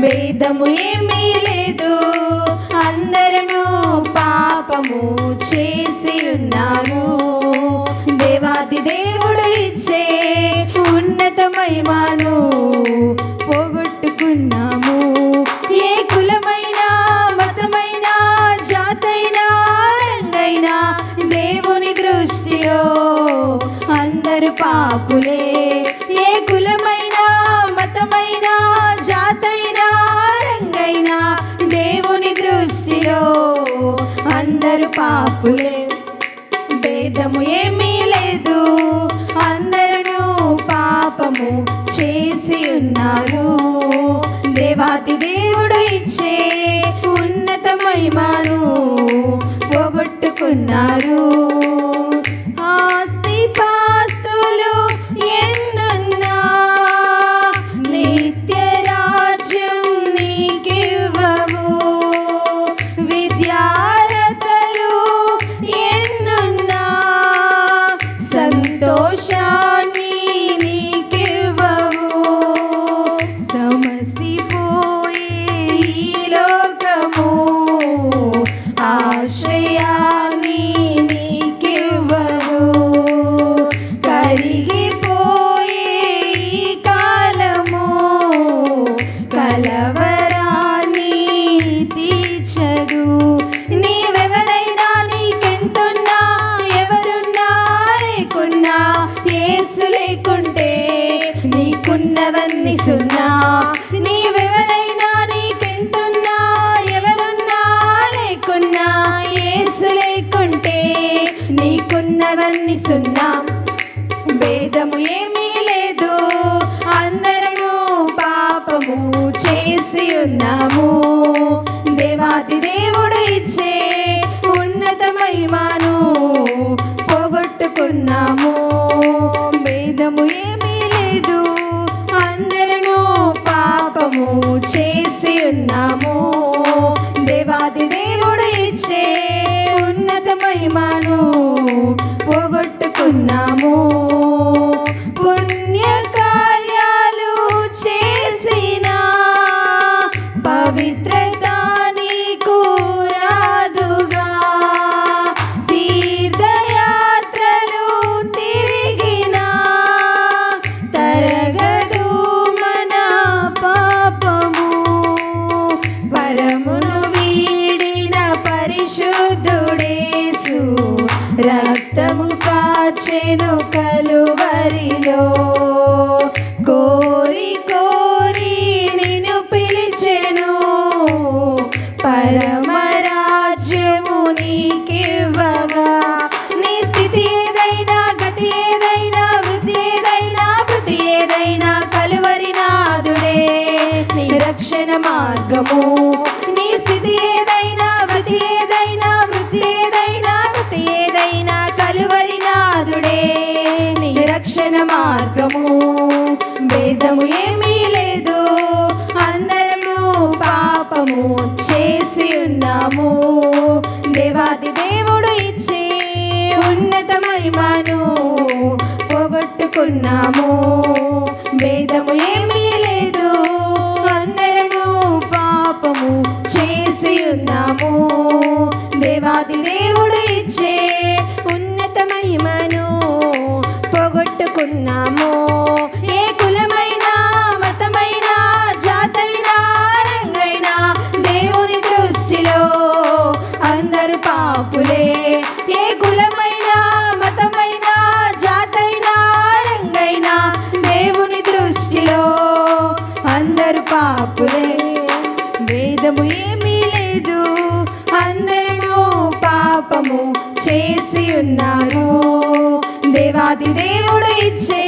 భేదము ఏమీ లేదు. అందరము పాపము చేసి ఉన్నాము. దేవాది దేవుడు ఇచ్చే ఉన్నత మహిమాను పోగొట్టుకున్నాము. ఏ కులమైన మతమైన జాతైనా రంగైనా దేవుని దృష్టిలో అందరు పాపులే. ఏ కులమైన అందరు పాపులే. భేదము ఏమీ లేదు. అందరూ పాపము చేసి ఉన్నారు. దేవాతి దేవుడు ఇచ్చే ఉన్నత మహిమను పోగొట్టుకున్నారు. నీకున్నవన్నీ సున్నా నీవెవరైనా నీకెంతున్నా? ఎవరున్నా లేకున్నా? ఏసు లేకుంటే నీకున్నవన్నీ సున్నా. భేదము ఏమీ లేదు. అందరము పాపము చేసి ఉన్నాము. దేవాది దేవుడు ఇచ్చే ఉన్నత పోగొట్టుకున్నాము. రక్తము పాచెను కలువరిలో. కోరి కోరి నిన్ను పిలిచెను. పరమరాజ్యము నీకివ్వగా. నీ స్థితి ఏదైనా గతి ఏదైనా వృత్తి ఏదైనా వృత్తి ఏదైనా కలువరి నాదుడే నీ రక్షణ మార్గము మార్గము భేదము ఏమీ లేదు. అందరము పాపము చేసి ఉన్నాము. లేదు. అందరూ పాపము చేసి ఉన్నారు. దేవాది దేవుడు ఇచ్చే